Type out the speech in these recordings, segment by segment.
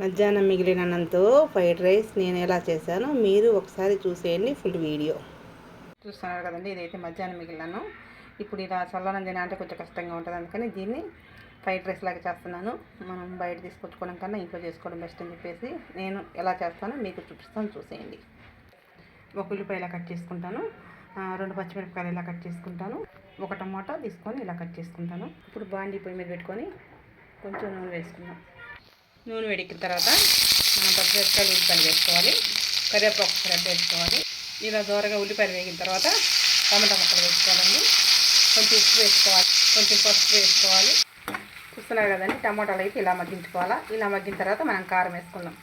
మధ్యాహ్నం మిగిలిన అన్నంతో ఫ్రైడ్ రైస్ నేను ఎలా చేశానో మీరు ఒకసారి చూసేయండి ఫుల్ వీడియో. చూస్తున్నారు కదండి ఇదైతే మధ్యాహ్నం మిగిలినాను. ఇప్పుడు ఇలా చల్లనం తినాలంటే కొంచెం కష్టంగా ఉంటుంది అందుకని దీన్ని ఫ్రైడ్ రైస్ లాగా చేస్తున్నాను. మనం బయట తీసుకొచ్చుకోవడం కన్నా ఇంట్లో చేసుకోవడం బెస్ట్ అని చెప్పేసి నేను ఎలా చేస్తానో మీకు చూపిస్తాను చూసేయండి. ఒక ఉల్లిపాయ ఇలా కట్ చేసుకుంటాను. రెండు పచ్చిమిరపకాయలు ఇలా కట్ చేసుకుంటాను. ఒక టమాటా తీసుకొని ఇలా కట్ చేసుకుంటాను. ఇప్పుడు బాండీ పొయ్యి మీద పెట్టుకొని కొంచెం నూనె వేసుకుందాం. నూనె వేడెక్కిన తర్వాత మనం పచ్చిమిరపకాయలు ఉల్లిపాయలు వేసుకోవాలి కరివేపాకు ఒకసారి వేసుకోవాలి. ఇలా దూరగా ఉల్లిపాయలు వేగిన తర్వాత టమాటా ముక్కలు వేసుకోవాలండి. కొంచెం ఉప్పు వేసుకోవాలి కొంచెం పసుపు వేసుకోవాలి. చూస్తున్నారు కదండి టమాటాలు అయితే ఇలా మగ్గించుకోవాలా? ఇలా మగ్గిన తర్వాత మనం కారం వేసుకుందాం.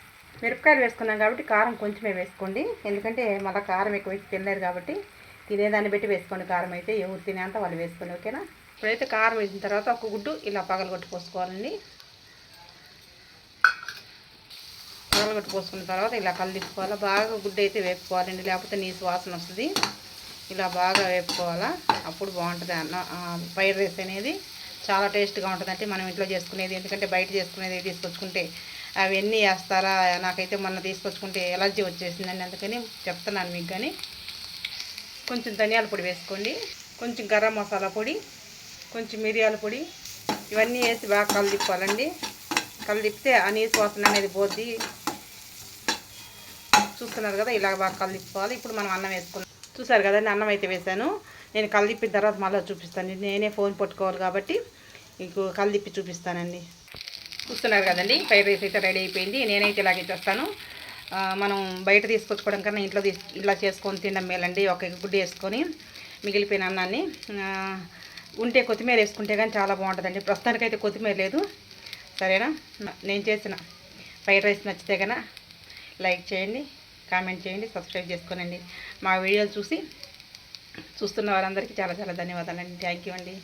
మిరపకాయలు వేసుకున్నాం కాబట్టి కారం కొంచెమే వేసుకోండి. ఎందుకంటే మళ్ళీ కారం ఎక్కువ తినలేరు కాబట్టి తినేదాన్ని బట్టి వేసుకోండి. కారం అయితే ఎవరు తినేంత వాళ్ళు వేసుకోండి ఓకేనా? ఇప్పుడైతే కారం వేసిన తర్వాత ఒక గుడ్డు ఇలా పగలగొట్టి పోసుకోవాలండి. పగలగొట్టి పోసుకున్న తర్వాత ఇలా కలిపుకోవాలా బాగా గుడ్డ అయితే వేపుకోవాలండి లేకపోతే నీసు వాసన వస్తుంది. ఇలా బాగా వేపుకోవాలా. అప్పుడు బాగుంటుంది అన్న ఫ్రైడ్ రైస్ అనేది చాలా టేస్ట్గా ఉంటుందంటే మనం ఇంట్లో చేసుకునేది ఎందుకంటే బయట చేసుకునేది తీసుకొచ్చుకుంటే అవన్నీ వేస్తారా? నాకైతే మొన్న తీసుకొచ్చుకుంటే ఎలర్జీ వచ్చేసిందండి. అందుకని చెప్తున్నాను మీకు కానీ. కొంచెం ధనియాల పొడి వేసుకోండి. కొంచెం గరం మసాలా పొడి కొంచెం మిరియాల పొడి ఇవన్నీ వేసి బాగా కలిదిప్పాలండి కలిదిప్పితే ఆ నీసు వాసన అనేది పోద్ది. చూస్తున్నారు కదా ఇలా బాగా కలిపుకోవాలి ఇప్పుడు మనం అన్నం వేసుకుందాం చూసారు కదండి అన్నం అయితే వేసాను. నేను కలిపిన తర్వాత మళ్ళీ చూపిస్తాను. నేనే ఫోన్ పట్టుకోవాలి కాబట్టి మీకు కలిపి చూపిస్తానండి. చూస్తున్నారు కదండి ఫ్రైడ్ రైస్ అయితే రెడీ అయిపోయింది. నేనైతే ఇలాగే చేస్తాను. మనం బయట తీసుకొచ్చుకోవడం కన్నా ఇంట్లో తీసు ఇలా చేసుకొని తినడం మేలండి. ఒక గుడ్డు వేసుకొని మిగిలిపోయిన అన్నాన్ని. ఉంటే కొత్తిమీర వేసుకుంటే కానీ చాలా బాగుంటుందండి. ప్రస్తుతానికైతే కొత్తిమీర లేదు. సరేనా? నేను చేసిన ఫ్రైడ్ రైస్ నచ్చితే కనుక లైక్ చేయండి. కామెంట్ చేయండి సబ్స్క్రైబ్ చేసుకోనండి. మా వీడియోలు చూసి చూస్తున్న వారందరికీ చాలా చాలా ధన్యవాదాలండి. థ్యాంక్ యూ అండి.